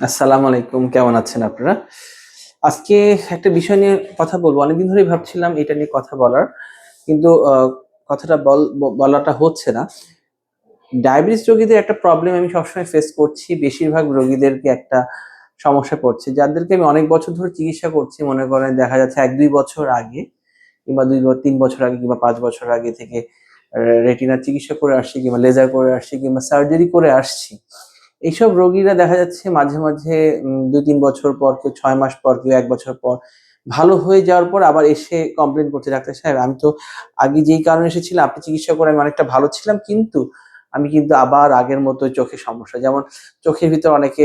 আসসালামু আলাইকুম, কেমন আছেন আপনারা? আজকে একটা বিষয় নিয়ে কথা বলব। অনেকদিন ধরেই ভাবছিলাম এটা নিয়ে কথা বলার, কিন্তু কথাটা বল- বলাটা হচ্ছে না। ডায়াবেটিস রোগীদের একটা প্রবলেম আমি সবসময় ফেস করছি। বেশিরভাগ রোগীদেরকে একটা সমস্যা পড়ছে। যাদেরকে আমি অনেক বছর ধরে চিকিৎসা করছি, মনে করেন দেখা যাচ্ছে এক, দুই বছর আগে কিংবা দুই তিন বছর আগে কিংবা পাঁচ বছর আগে থেকে রেটিনার চিকিৎসা করে আসছি কিংবা লেজার করে আসছি কিংবা সার্জারি করে আসছি। এইসব রোগীরা দেখা যাচ্ছে মাঝে মাঝে দুই তিন বছর পর কেউ ছয় মাস পর কেউ এক বছর পর ভালো হয়ে যাওয়ার পর আবার এসে কমপ্লেন করতে ডাক্তার সাহেব। আমি তো আগে যেই কারণে এসেছিলাম, আপনি চিকিৎসা করে আমি অনেকটা ভালো ছিলাম, কিন্তু আমি কিন্তু আবার আগের মতো চোখে সমস্যা। যেমন চোখের ভিতর অনেকে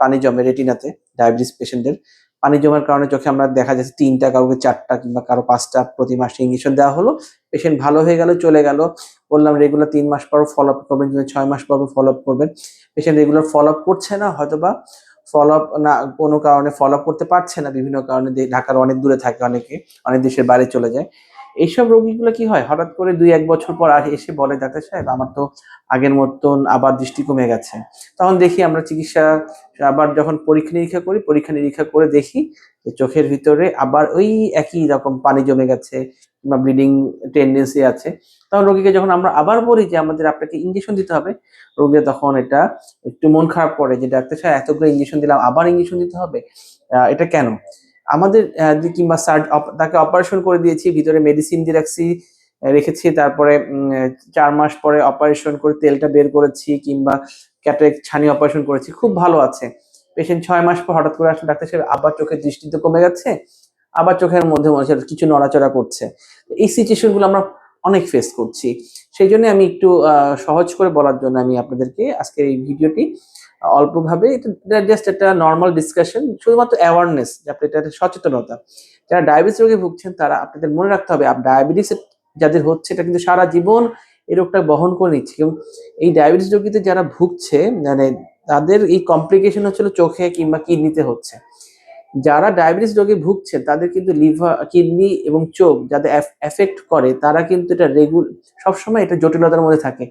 পানি জমে রেটিনাতে ডায়াবেটিস পেশেন্টদের পানি জমার কারণে চোখে আমরা দেখা যাচ্ছে তিনটা, কাউকে চারটা কিংবা কারও পাঁচটা প্রতি মাসে ইঞ্জেকশন দেওয়া হলো। পেশেন্ট ভালো হয়ে গেল, চলে গেল। বললাম রেগুলার তিন মাস পর ফলো আপ করবেন কিংবা ছয় মাস পর ফলো আপ করবেন। পেশেন্ট রেগুলার ফলো আপ করছে না, হয়তোবা ফলো আপ না, কোনো কারণে ফলো আপ করতে পারছে না, বিভিন্ন কারণে ঢাকার অনেক দূরে থাকে অনেকে, অনেক দেশের বাইরে চলে যায়। এইসব রোগীগুলো কি হয়? হঠাৎ করে দুই, এক বছর পর আর এসে বলে, ডাক্তার সাহেব, আমার তো আগের মতন আবার দৃষ্টি কমে গেছে। তখন দেখি আমরা চিকিৎসা, আবার যখন পরীক্ষা নিরীক্ষা করি, পরীক্ষা নিরীক্ষা করে দেখি যে চোখের ভিতরে আবার ওই একই রকম পানি জমে গেছে কিংবা ব্লিডিং টেন্ডেন্সি আছে। তখন রোগীকে যখন আমরা আবার বলি যে, আমাদের আপনাকে ইঞ্জেকশন দিতে হবে, রোগীরা তখন এটা একটু মন খারাপ করে যে, ডাক্তার সাহেব, এতগুলো ইঞ্জেকশন দিলাম, আবার ইঞ্জেকশন দিতে হবে? এটা কেন? আমাদের কিংবা সার্জ তাকে অপারেশন করে দিয়েছি, ভিতরে মেডিসিন দিয়ে রাখছি রেখেছি, তারপরে চার মাস পরে অপারেশন করে তেলটা বের করেছি, কিংবা ক্যাটেক ছানি অপারেশন করেছি, খুব ভালো আছে। পেশেন্ট ছয় মাস পর হঠাৎ করে আসলে ডাক্তার সাহেব আবার চোখের দৃষ্টি তো কমে গেছে, আবার চোখের মধ্যে মনে কিছু নড়াচড়া করছে। এই সিচুয়েশনগুলো আমরা অনেক ফেস করছি। সেই জন্য আমি একটু সহজ করে বলার জন্য আমি আপনাদেরকে আজকের এই ভিডিওটি অল্পভাবে, এটা জাস্ট একটা নর্মাল ডিসকাশন শুধুমাত্র অ্যাওয়ারনেস যে আপনি এটা একটা সচেতনতা। যারা ডায়াবেটিস রোগে ভুগছেন, তারা আপনাদের মনে রাখতে হবে ডায়াবেটিস যাদের হচ্ছে, এটা কিন্তু সারা জীবন এই রোগটা বহন করে নিচ্ছে। এবং এই ডায়াবেটিস রোগীতে যারা ভুগছে মানে তাদের এই কমপ্লিকেশন হচ্ছিল চোখে কিংবা কিডনিতে হচ্ছে। যারা ডায়াবেটিস রোগে ভুগছে তাদের কিন্তু লিভার কিডনি এবং চোখ যাদের এফেক্ট করে, তারা কিন্তু এটা রেগুল সবসময় এটা জটিলতার মধ্যে থাকে।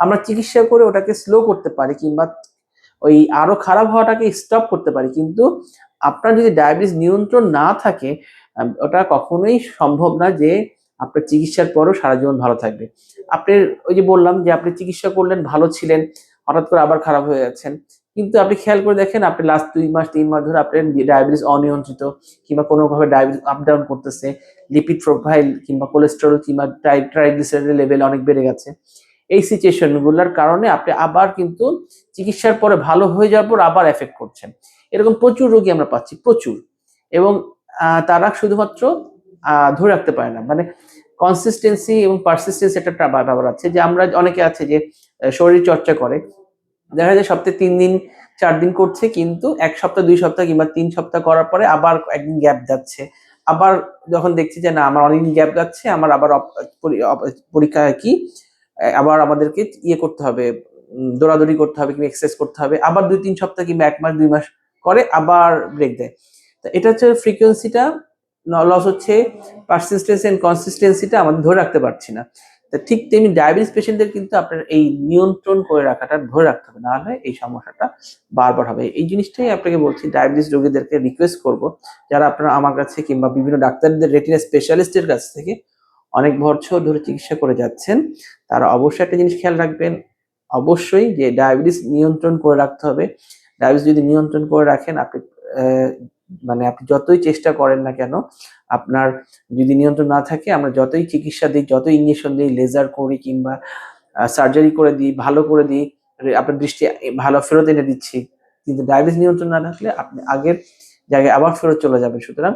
আমরা চিকিৎসা করে ওটাকে স্লো করতে পারি, কিংবা ওই আরও খারাপ হওয়াটাকে স্টপ করতে পারি। কিন্তু আপনার যদি ডায়াবেটিস নিয়ন্ত্রণ না থাকে ওটা কখনোই সম্ভব না যে আপনার চিকিৎসার পরও সারা জীবন ভালো থাকবে। আপনি ওই যে বললাম যে আপনি চিকিৎসা করলেন, ভালো ছিলেন, হঠাৎ করে আবার খারাপ হয়ে যাচ্ছেন। কিন্তু আপনি খেয়াল করে দেখেন, আপনি লাস্ট দুই মাস, তিন মাস ধরে আপনার ডায়াবেটিস অনিয়ন্ত্রিত কিংবা কোনোভাবে ডায়াবেটিস আপ ডাউন করতেছে লিপিড প্রোফাইল কিংবা কোলেস্টেরল কিংবা ট্রাইগ্লিসারাইড লেভেল অনেক বেড়ে গেছে। এই সিচুয়েশনগুলোর কারণে আপনি আবার কিন্তু চিকিৎসার পরে ভালো হয়ে যাওয়ার পর আবার এফেক্ট করছেন। এরকম প্রচুর রোগী আমরা পাচ্ছি, প্রচুর। এবং তারা শুধুমাত্র ধরে রাখতে পারে না। মানে কনসিস্টেন্সি এবং পারসিস্টেন্সি একটা ব্যাপার আছে যে আমরা অনেকে আছে যে শরীর চর্চা করে। দেখা যায় সপ্তাহে তিন দিন, চার দিন করছে কিন্তু এক সপ্তাহ, দুই সপ্তাহ কিংবা তিন সপ্তাহ করার পরে আবার একদিন গ্যাপ যাচ্ছে। আবার যখন দেখছি যে না, আমার অনেকদিন গ্যাপ যাচ্ছে, আমার আবার পরীক্ষা কি? আবার আমাদেরকে ইয়ে করতে হবে দৌড়াদৌড়ি করতে হবে কিংবা এক্সারসাইজ করতে হবে। আবার দুই তিন সপ্তাহ কিংবা এক মাস, দুই মাস করে আবার ব্রেক দেয়। তো এটা হচ্ছে ফ্রিকোয়েন্সিটা লস হচ্ছে পারসিস্টেন্সি এন্ড কনসিস্টেন্সিটা আমাদের ধরে রাখতে পারছি না। তা ঠিক তেমনি ডায়াবেটিস পেশেন্টদের কিন্তু আপনার এই নিয়ন্ত্রণ করে রাখাটা ধরে রাখতে হবে, না হলে এই সমস্যাটা বারবার হবে। এই জিনিসটাই আপনাকে বলছি ডায়াবেটিস রোগীদেরকে রিকোয়েস্ট করব, যারা আপনারা আমার কাছে কিংবা বিভিন্ন ডাক্তারদের রেটিনা স্পেশালিস্টের কাছ থেকে অনেক বছর ধরে চিকিৎসা করে যাচ্ছেন, তারা অবশ্যই একটা জিনিস খেয়াল রাখবেন। অবশ্যই যে ডায়াবেটিস নিয়ন্ত্রণ করে রাখতে হবে। ডায়াবেটিস যদি নিয়ন্ত্রণ করে রাখেন, আপনি মানে আপনি যতই চেষ্টা করেন না কেন, আপনার যদি নিয়ন্ত্রণ না থাকে, আমরা যতই চিকিৎসা দিই, যতই ইঞ্জেকশন দিই লেজার করি কিংবা সার্জারি করে দিই, ভালো করে দিই, আপনার দৃষ্টি ভালো ফেরত এনে দিচ্ছি। কিন্তু ডায়াবেটিস নিয়ন্ত্রণ না থাকলে আপনি আগের জায়গায় আবার ফেরত চলে যাবে সুতরাং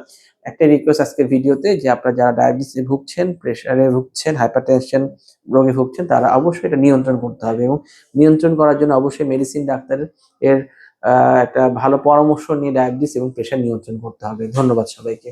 একটা রিকোয়েস্ট আজকে ভিডিওতে যে আপনারা যারা ডায়াবেটিসে ভুগছেন প্রেশারে ভুগছেন হাইপারটেনশন রোগে ভুগছেন, তারা অবশ্যই এটা নিয়ন্ত্রণ করতে হবে এবং নিয়ন্ত্রণ করার জন্য অবশ্যই মেডিসিন ডাক্তারের এর একটা ভালো পরামর্শ নিয়ে ডায়াবেটিস এবং প্রেশার নিয়ন্ত্রণ করতে হবে। ধন্যবাদ সবাইকে।